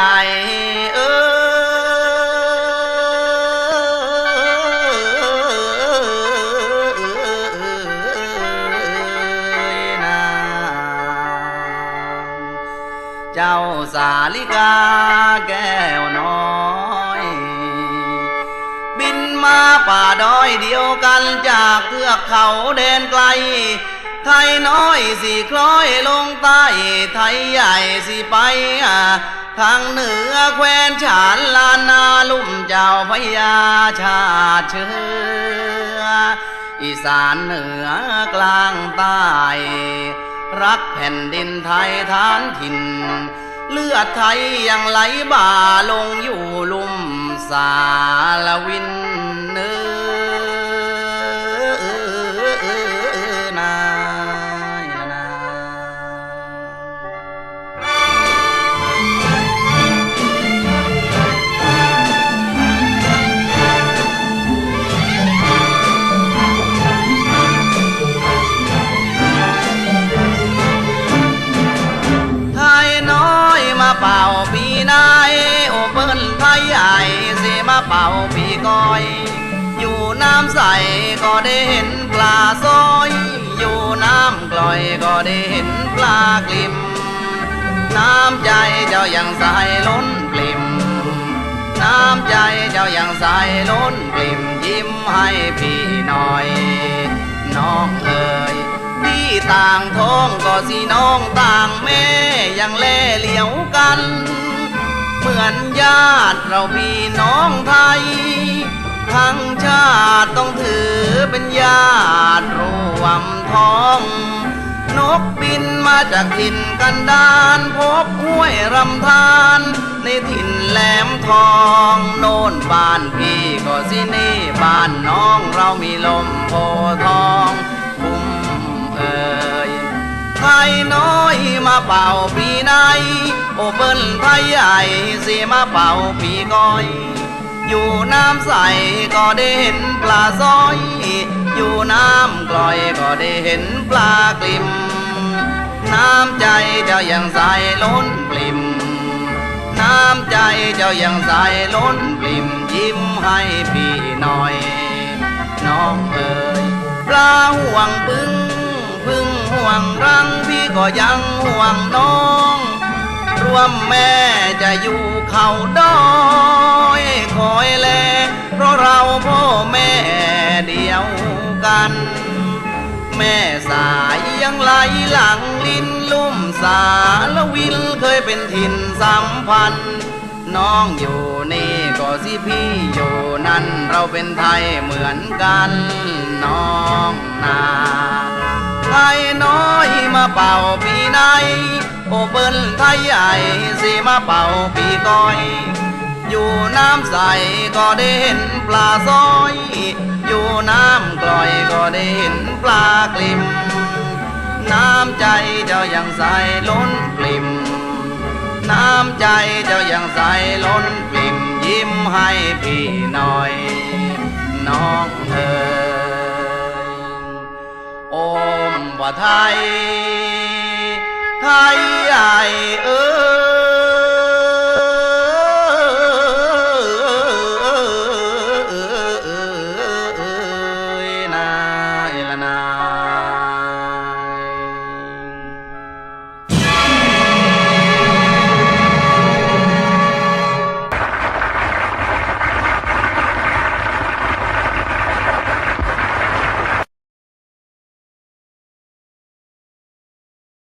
ใจเออเจ้าสาลิกาแก้วน้อย บินมาป่าดอยเดียวกันจากเทือกเขาเดินไกลไทยน้อยสี่คล้อยลงใต้ไทยใหญ่สี่ไป ทางเหนือแคว้นฉานลานนาลุ่มเจ้าพญาชาติเชื้ออีสานเหนือกลางใต้รักแผ่นดินไทยฐานถิ่น เลือดไทยยังไหลบ่าลงอยู่ลุ่มสาลวิน เป่าปีก้อย อยู่น้ำใสก็ได้เห็นปลาซอย อยู่น้ำกลอยก็ได้เห็นปลากลิม น้ำใจเจ้ายังใสล้นปลิม น้ำใจเจ้ายังใสล้นปลิมยิ้มให้พี่หน่อย น้องเอ๋ยพี่ต่างท้องก็สิน้องต่างแม่ยังแล่เหลียวกัน เหมือนญาติเราพี่น้องไทย ทั้งชาติต้องถือเป็นญาติรวมท้อง นกบินมาจากถิ่นกันดานพบห้วยรำธารในถิ่นแหลมทองโน่นบ้านพี่ก็สินี่บ้านน้องเรามีลมโพทองคุ้มเอ่ยไทยน้อยมาเป่าปีใน โอเปิ้ลไทยใหญ่สิมาเป่าปีก้อย อยู่น้ำใสก็ได้เห็นปลาซอย อยู่น้ำกลอยก็ได้เห็นปลากลิ่ม น้ำใจเจ้ายังใสล้นปลิมน้ำใจเจ้ายังใสล้นปลิมยิ้มให้พี่หน่อย น้องเอ๋ยปลาห่วงปึ้งพึ่งห่วงรังพี่ก็ยังห่วงน้อง รวมแม่จะอยู่เขาดอยคอยแล เพราะเราพ่อแม่เดียวกัน แม่สายยังไหลหลังลิ้นลุ่มสาละวินเคยเป็นถิ่นสัมพันธ์น้องอยู่นี่ก็สิพี่อยู่นั่นเราเป็นไทยเหมือนกันน ไทยใหญ่สิมาเป่าปีก้อย อยู่น้ำใสก็ได้เห็นปลาซอย อยู่น้ำกลอยก็ได้เห็นปลากลิมน้ำใจเจ้ายังใสล้นปลิมน้ำใจเจ้ายังใสล้นปลิมยิ้มให้พี่หน่อย น้องเอ๋ยโอมว่าไทย ไทยใหญ่เออ